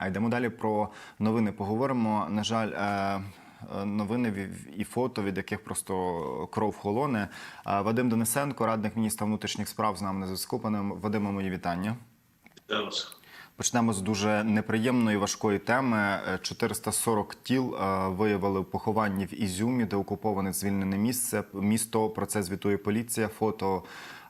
А йдемо далі про новини. Поговоримо. На жаль, е, е, новини і фото, від яких просто кров холоне. Е, Вадим Денисенко, радник міністра внутрішніх справ, з нами на зв'язку. Пане Вадиме, мої вітання. Вас. Почнемо з дуже неприємної важкої теми. Е, 440 тіл е, виявили в похованні в Ізюмі, де окуповане звільнене місце. Місто про це звітує поліція. Фото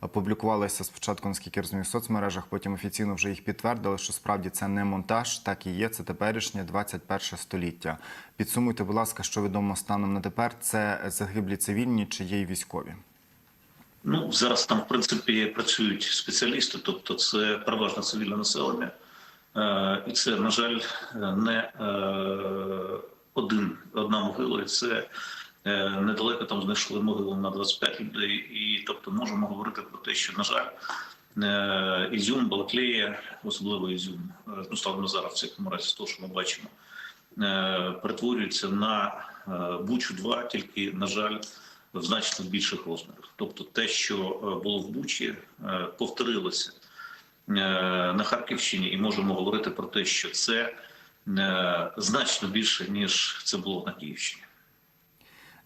е, публікувалися спочатку, наскільки розумію, в соцмережах. Потім офіційно вже їх підтвердили, що справді це не монтаж, так і є. Це теперішнє 21 століття. Підсумуйте, будь ласка, що відомо станом на тепер. Це загиблі цивільні чи є й військові. Ну зараз там в принципі працюють спеціалісти, тобто це переважно цивільне населення, е, і це на жаль не е, один одна могила. і Це е, недалеко там знайшли могилу на 25 людей. І тобто можемо говорити про те, що на жаль. е, Ізюм, Балаклея, особливо Ізюм, е, ну станом на зараз в цьому разі з того, що ми бачимо, е, перетворюється на е, Бучу 2 тільки на жаль в значно більших розмірах. Тобто, те, що е, було в Бучі, е, повторилося е, на Харківщині, і можемо говорити про те, що це е, значно більше ніж це було на Київщині.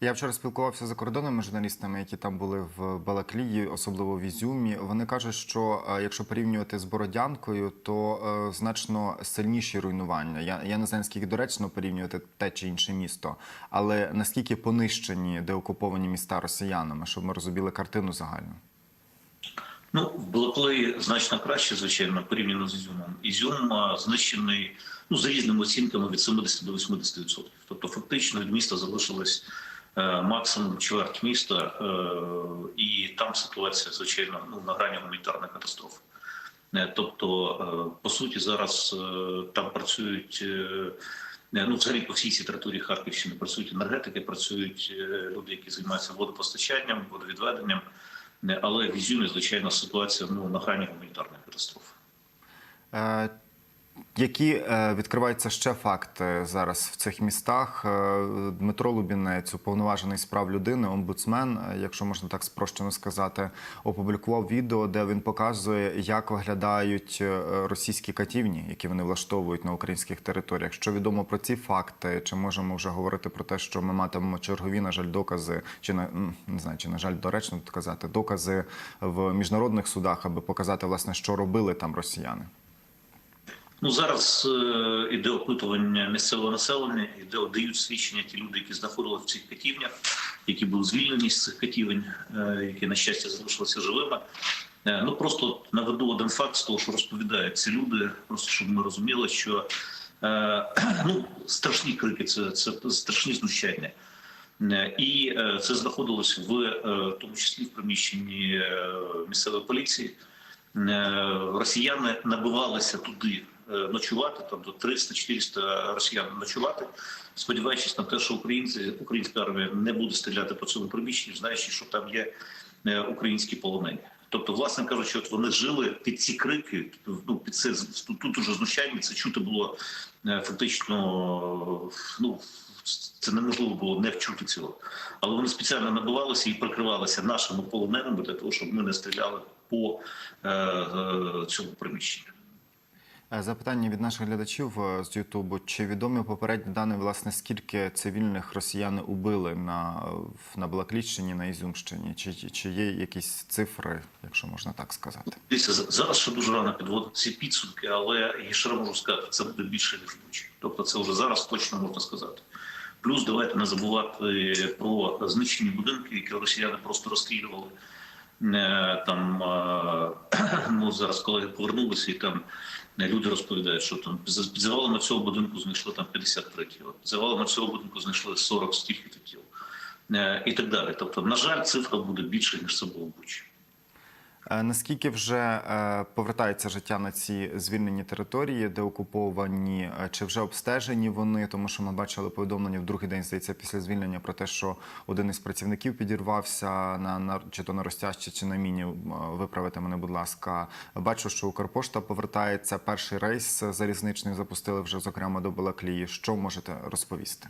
Я вчора спілкувався за кордонами з журналістами, які там були в Балаклії, особливо в Ізюмі. Вони кажуть, що е, якщо порівнювати з Бородянкою, то е, значно сильніші руйнування. Я, я не знаю, наскільки доречно порівнювати те чи інше місто, але наскільки понищені деокуповані міста росіянами, щоб ми розуміли картину загальну. Ну, в Балаклеї значно краще, звичайно, порівняно з Ізюмом. Ізюм знищений ну, за різними оцінками від 70 до 80%. Тобто, фактично від міста залишилось е, максимум чверть міста, е, і там ситуація, звичайно, ну, на грані гуманітарної катастрофи. Е, Тобто, е, по суті, зараз е, там працюють. е, Ну, взагалі по всій цій території Харківщини працюють енергетики, працюють е, люди, які займаються водопостачанням, водовідведенням. Але в Ізюмі, звичайно, ситуація ну, на грані гуманітарної катастрофи. Е, Які е, відкриваються ще факти зараз в цих містах? Е, Дмитро Лубінець, уповноважений з прав людини, омбудсмен, е, якщо можна так спрощено сказати, опублікував відео, де він показує, як виглядають е, російські катівні, які вони влаштовують на українських територіях. Що відомо про ці факти? Чи можемо вже говорити про те, що ми матимемо чергові, на жаль, докази, чи на не знаю, чи на жаль, доречно казати, докази в міжнародних судах, аби показати власне, що робили там росіяни? Ну зараз е, іде опитування місцевого населення, іде дають свідчення ті люди, які знаходилися в цих катівнях, які були звільнені з цих катівень, е, які на щастя залишилися живими. Е, ну просто наведу один факт з того, що розповідають ці люди, просто щоб ми розуміли, що е, ну страшні крики, це, це страшні знущання. Е, І е, це знаходилось в е, тому числі в приміщенні місцевої поліції. Росіяни набивалися туди ночувати, там до 300-400 росіян ночувати, сподіваючись на те, що українці, українська армія не буде стріляти по цьому приміщенню, знаючи, що там є е, українські полонені. Тобто, власне кажучи, от вони жили під ці крики, ну під це тут, уже знущання, це чути було е, фактично. Ну це неможливо було не вчути цього. Але вони спеціально набивалися і прикривалися нашими полоненими для того, щоб ми не стріляли по е, е, цьому приміщенню. Е, Запитання від наших глядачів е, з Ютубу. Чи відомі попередні дані, власне, скільки цивільних росіяни убили на, на Балаклійщині, на Ізюмщині? Чи, чи є якісь цифри, якщо можна так сказати? Дивіться, зараз ще дуже рано підводити ці підсумки, але я ще можу сказати, це буде більше ніж Бучі. Тобто, це вже зараз точно можна сказати. Плюс давайте не забувати про знищені будинки, які росіяни просто розстрілювали. Е, Там е, ну зараз колеги повернулися, і там люди розповідають, що там під завалами цього будинку знайшли там 53 тіла, під завалами цього будинку знайшли 40 стільки тіл Е, і так далі. Тобто, на жаль, цифра буде більше ніж це було в Бучі. Е, Наскільки вже е, повертається життя на ці звільнені території, де окуповані, Е, чи вже обстежені вони? Тому що ми бачили повідомлення в другий день, здається, після звільнення про те, що один із працівників підірвався на, на чи то на розтяжці, чи на міні. Виправити мене, будь ласка. Бачу, що Укрпошта повертається. Перший рейс залізничний запустили вже зокрема до Балаклії. Що можете розповісти?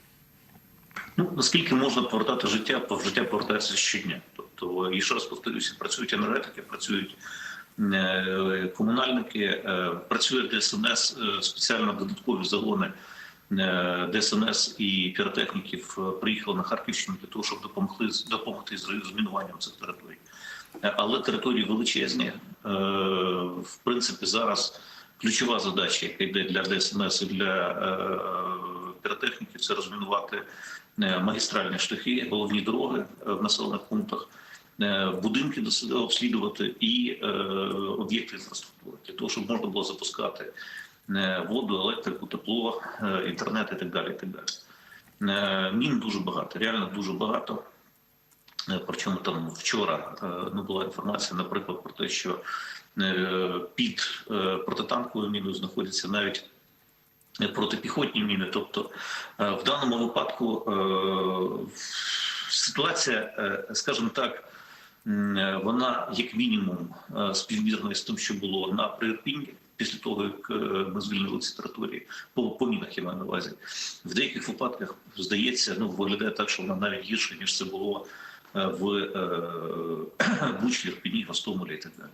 Ну наскільки можна повертати життя, життя повертається щодня. Тобто, і ще раз повторюся, працюють енергетики, працюють е, комунальники. Е, Працює ДСНС, е, спеціально додаткові загони ДСНС і піротехніків приїхали на Харківщину для того, щоб допомогти допомогти з розмінуванням цих територій. Але території величезні. В принципі, зараз ключова задача, яка йде для ДСНС і для піротехніків, це розмінувати магістральні шляхи, головні дороги в населених пунктах, будинки дос- обслідувати і е, об'єкти інфраструктури для того, щоб можна було запускати е, воду, електрику, тепло, е, інтернет і так далі. І так далі. Е, Мін дуже багато, реально дуже багато. Е, Причому там вчора е, ну, була інформація, наприклад, про те, що е, під е, протитанковою міною знаходяться навіть е, протипіхотні міни. Тобто, е, в даному випадку е, ситуація, е, скажімо так, е, вона як мінімум е, співмірна з тим, що було на прирпінні. Після того, як е, ми звільнили ці території, по, по мінах я маю на увазі, в деяких випадках здається, ну виглядає так, що вона навіть гірше ніж це було е, в е, Бучі, Ірпіні, Гостомелі і так далі.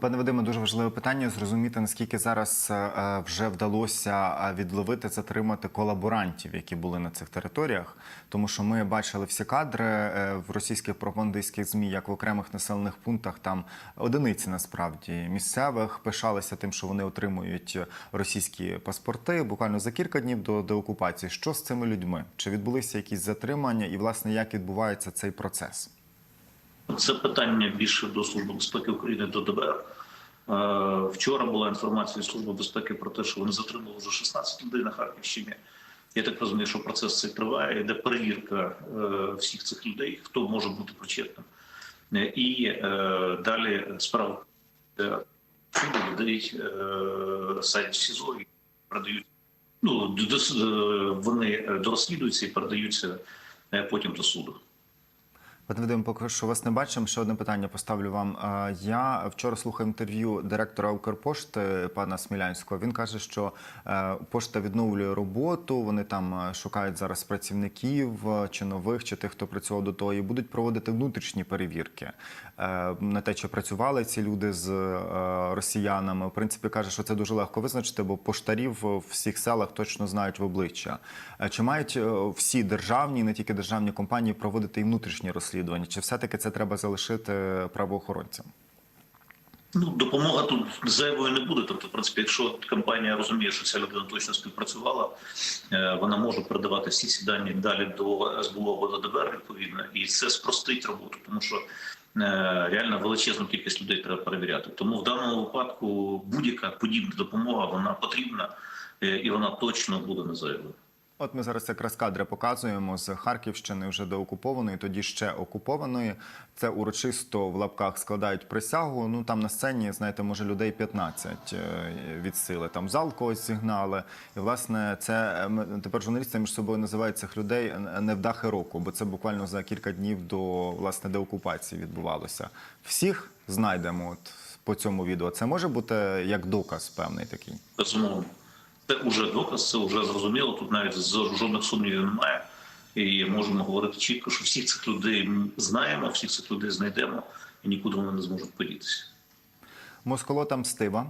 Пане Вадиме, дуже важливе питання зрозуміти, наскільки зараз е, вже вдалося е, відловити, затримати колаборантів, які були на цих територіях. Тому що ми бачили всі кадри е, в російських пропагандистських змі, як в окремих населених пунктах там одиниці насправді місцевих пишалися тим, що вони отримують російські паспорти буквально за кілька днів до деокупації. Що з цими людьми? Чи відбулися якісь затримання, і власне як відбувається цей процес? Це питання більше до Служби безпеки України до ДБР. Е, Вчора була інформація Служби безпеки про те, що вони затримали вже 16 людей на Харківщині. Я так розумію, що процес цей триває, йде перевірка е, всіх цих людей, хто може бути причетним. Е, І далі справа людей садять в СІЗО і передають. Ну, вони дорозслідуються і передаються потім до суду. Вадим, поки що вас не бачимо. Ще одне питання поставлю вам. Я вчора слухав інтерв'ю директора Укрпошти пана Смілянського. Він каже, що е, пошта відновлює роботу. Вони там е, шукають зараз працівників е, чи нових, чи тих, хто працював до того, і будуть проводити внутрішні перевірки на те, чи працювали ці люди з росіянами. В принципі, каже, що це дуже легко визначити, бо поштарів в всіх селах точно знають в обличчя. Чи мають всі державні, не тільки державні компанії, проводити і внутрішні розслідування? Чи все-таки це треба залишити правоохоронцям? Ну, допомога тут зайвою не буде. Тобто, в принципі, якщо компанія розуміє, що ця людина точно співпрацювала, е, вона може передавати всі ці дані далі до СБУ або до ДБР відповідно, і це спростить роботу, тому що е, реально величезну кількість людей треба перевіряти. Тому в даному випадку будь-яка подібна допомога вона потрібна е, і вона точно буде не зайвою. От ми зараз якраз кадри показуємо з Харківщини вже деокупованої, тоді ще окупованої. Це урочисто в лапках складають присягу. Ну там на сцені, знаєте, може людей 15 е, від сили. Там зал когось зігнали. І власне це е, тепер журналісти між собою називають цих людей невдахи року, бо це буквально за кілька днів до власне деокупації відбувалося. Всіх знайдемо от по цьому відео. Це може бути як доказ певний такий. Безумовно. Це вже доказ, це вже зрозуміло. Тут навіть жодних сумнівів немає. І можемо говорити чітко, що всіх цих людей знаємо, всіх цих людей знайдемо, і нікуди вони не зможуть подітися. Москолота мстива.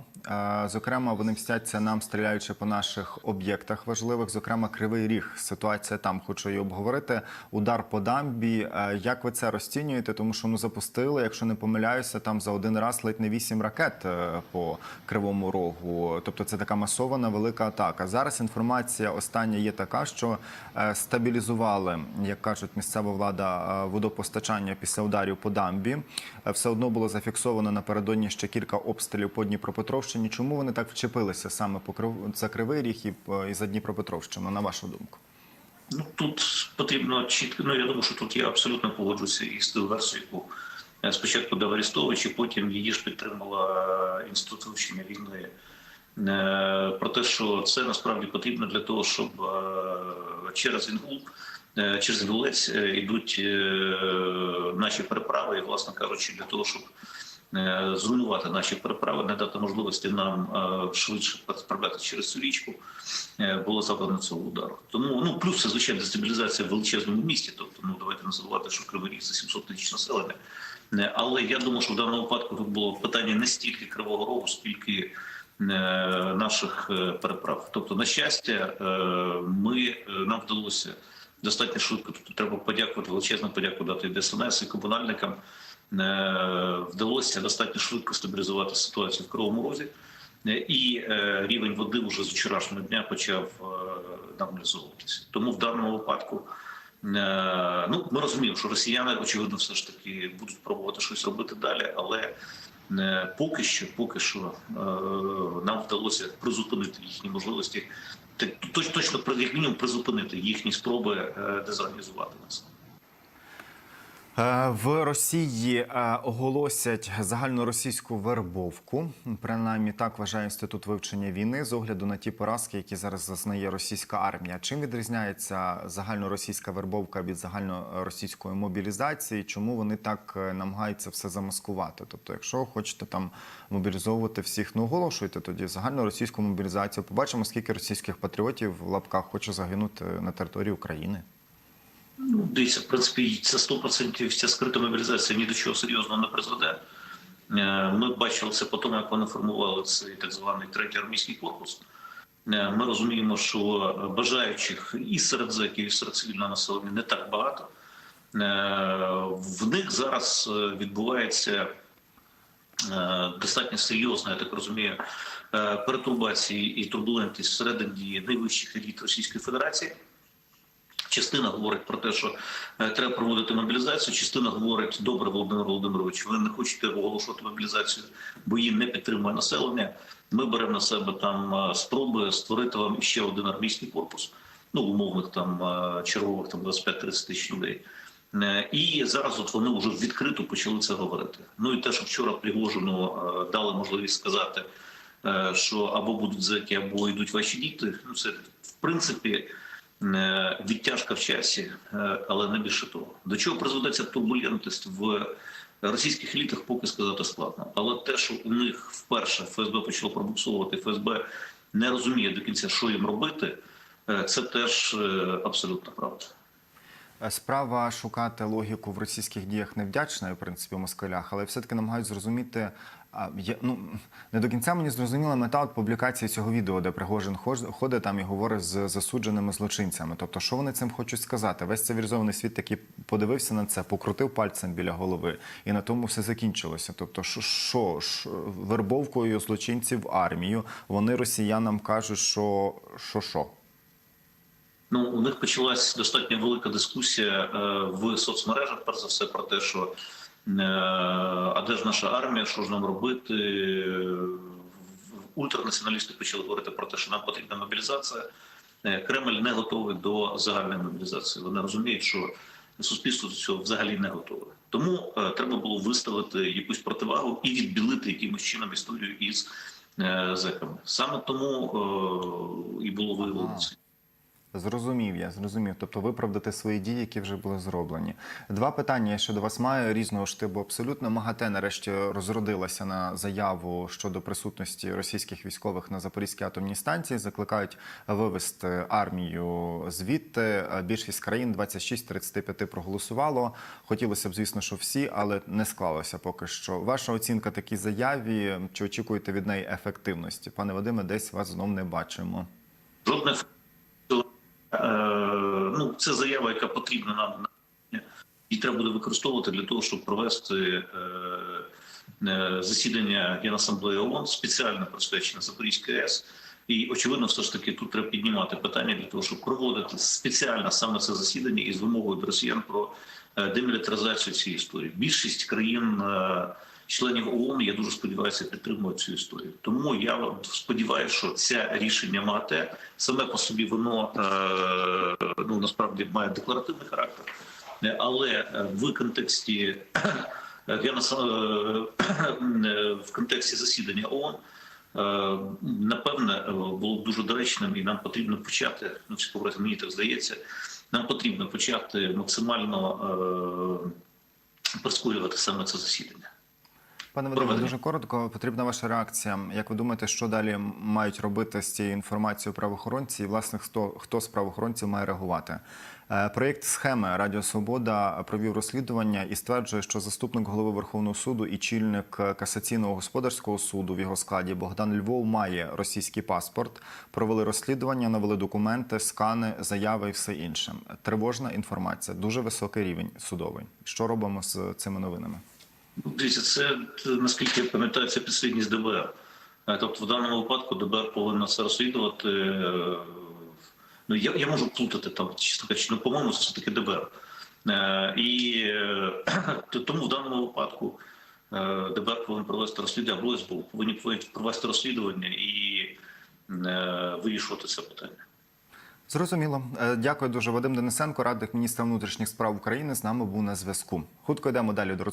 Зокрема, вони мстяться нам, стріляючи по наших об'єктах важливих. Зокрема, Кривий Ріг. Ситуація там хочу її обговорити. Удар по дамбі. Як ви це розцінюєте? Тому що ну запустили, якщо не помиляюся, там за один раз ледь не вісім ракет е, по кривому рогу. Тобто це така масована велика атака. Зараз інформація остання є така, що е, стабілізували, як кажуть, місцева влада е, водопостачання після ударів по дамбі. Все одно було зафіксовано напередодні ще кілька обстрілів по Дніпропетровщині. Чому вони так вчепилися саме по Крив- за Кривий Ріг і, е, за Дніпропетровщину, на вашу думку? Ну тут потрібно чітко. Ну я думаю, що тут я абсолютно погоджуюся із тою версією, яку е, спочатку дав Арестович, і потім її ж підтримала е, інститут вивчення війни. Про те, що це насправді потрібно для того, щоб через Інгул, через Інгулець йдуть наші переправи, і, власне кажучи, для того, щоб зруйнувати наші переправи, не дати можливості нам е, швидше справляти через цю річку, е, було завдано цього удару. Тому ну плюс це звичайно дестабілізація в величезному місті. Тобто, ну давайте не забувати, що Кривий Ріг за 700 тисяч населення. Е, Але я думаю, що в даному випадку тут було питання не стільки Кривого Рогу, скільки е, наших е, переправ. Тобто, на щастя, е, ми е, нам вдалося достатньо швидко. Тут треба подякувати величезну подяку дати ДСНС і комунальникам. Е, Вдалося достатньо швидко стабілізувати ситуацію в Кривому Розі. Е, І е, рівень води вже з вчорашнього дня почав нормалізовуватися. Тому в даному випадку ну ми розуміємо, що росіяни очевидно все ж таки будуть пробувати щось робити далі, але поки що, поки що нам вдалося призупинити їхні можливості, точно як мінімум призупинити їхні спроби дезорганізувати нас. Е, В Росії е, оголосять загальноросійську вербовку. Принаймні так вважає інститут вивчення війни з огляду на ті поразки, які зараз зазнає російська армія. Чим відрізняється загальноросійська вербовка від загальноросійської мобілізації? Чому вони так е, намагаються все замаскувати? Тобто, якщо хочете там мобілізовувати всіх, ну оголошуйте тоді загальноросійську мобілізацію. Побачимо, скільки російських патріотів в лапках хоче загинути на території України. Ну, дивіться, в принципі, це 100% ця скрита мобілізація ні до чого серйозного не призведе. Е, Ми бачили це по тому, як вони формували цей так званий третій армійський корпус. Е, Ми розуміємо, що бажаючих і серед зеків, і серед цивільного населення не так багато. Е, В них зараз відбувається достатньо серйозна, я так розумію, перетурбації і турбулентність всередині найвищих еліт Російської Федерації. Частина говорить про те, що е, треба проводити мобілізацію. Частина говорить, добре, Володимир Володимирович, ви не хочете оголошувати мобілізацію, бо її не підтримує населення. Ми беремо на себе там е, спроби створити вам ще один армійський корпус, ну умовних там е, чергових там 25-30 тисяч людей. І зараз от вони вже відкрито почали це говорити. Ну і те, що вчора Пригожину дали можливість сказати, що або будуть зеки, або йдуть ваші діти. Ну це в принципі відтяжка в часі, е, але не більше того. До чого призведе ця турбулентність в російських елітах, поки сказати складно. Але те, що у них вперше ФСБ почало пробуксовувати, ФСБ не розуміє до кінця, що їм робити, е, це теж е, абсолютно правда. Е, Справа шукати логіку в російських діях невдячна, в принципі, у москалях, але все-таки намагаюсь зрозуміти. Я, ну, не до кінця мені зрозуміла мета от публікації цього відео, де Пригожин ходить там і говорить з засудженими злочинцями. Тобто, що вони цим хочуть сказати? Весь цивілізований світ таки подивився на це, покрутив пальцем біля голови, і на тому все закінчилося. Тобто, що, що, що вербовкою злочинців в армію вони росіянам кажуть, що що, що? Ну, у них почалась достатньо велика дискусія е, в соцмережах, перш за все, про те, що а де ж наша армія, що ж нам робити? Е, Ультранаціоналісти почали говорити про те, що нам потрібна мобілізація. Е, Кремль не готовий до загальної мобілізації. Вони розуміють, що суспільство до цього взагалі не готове. Тому е, треба було виставити якусь противагу і відбілити якимось чином історію із е, зеками. Саме тому е, і було виявлено це. Зрозумів я, зрозумів. Тобто виправдати свої дії, які вже були зроблені. Два питання я ще до вас маю різного штибу. Абсолютно МАГАТЕ нарешті розродилася на заяву щодо присутності російських військових на Запорізькій атомній станції. Закликають вивести армію звідти. Більшість країн 26-35 проголосувало. Хотілося б, звісно, що всі, але не склалося поки що. Ваша оцінка такій заяві? Чи очікуєте від неї ефективності? Пане Вадиме, десь вас знов не бачимо. Жодних ну, це заява, яка потрібна нам. Її треба буде використовувати для того, щоб провести е, е, засідання Генасамблеї ООН, спеціально присвячене Запорізькій АЕС. І очевидно, все ж таки тут треба піднімати питання для того, щоб проводити спеціально саме це засідання із вимогою до росіян про е, демілітаризацію цієї історії. Більшість країн. Членів ООН, я дуже сподіваюся, підтримують цю історію. Тому я сподіваюся, що це рішення МАГАТЕ саме по собі воно е, ну насправді має декларативний характер, Е, але е, в контексті я в контексті засідання ООН напевне було б дуже доречним, і нам потрібно почати. Ну чи повразі мені так здається. Нам потрібно почати максимально прискорювати саме це засідання. Пане Вадиме, дуже коротко. Потрібна ваша реакція. Як ви думаєте, що далі мають робити з цією інформацією правоохоронці? І власне хто хто з правоохоронців має реагувати? Е, Проєкт схеми Радіо Свобода провів розслідування і стверджує, що заступник голови Верховного суду і чільник касаційного господарського суду в його складі Богдан Львов має російський паспорт. Провели розслідування, навели документи, скани, заяви і все інше. Тривожна інформація, дуже високий рівень судовий. Що робимо з цими новинами? Дивіться, це це, наскільки я пам'ятаю, це підслідність ДБР. Е, Тобто, в даному випадку ДБР повинна це розслідувати. Е, Ну, я, я можу плутати там, чесно кажучи, ну, по-моєму, це все-таки ДБР. Е, І е, тому в даному випадку е, ДБР повинен провести розслідування, або СБУ повинні провести розслідування і е, вирішувати це питання. Зрозуміло. Е, Дякую дуже. Вадим Денисенко, радник міністра внутрішніх справ України, з нами був на зв'язку. Хутко йдемо далі до.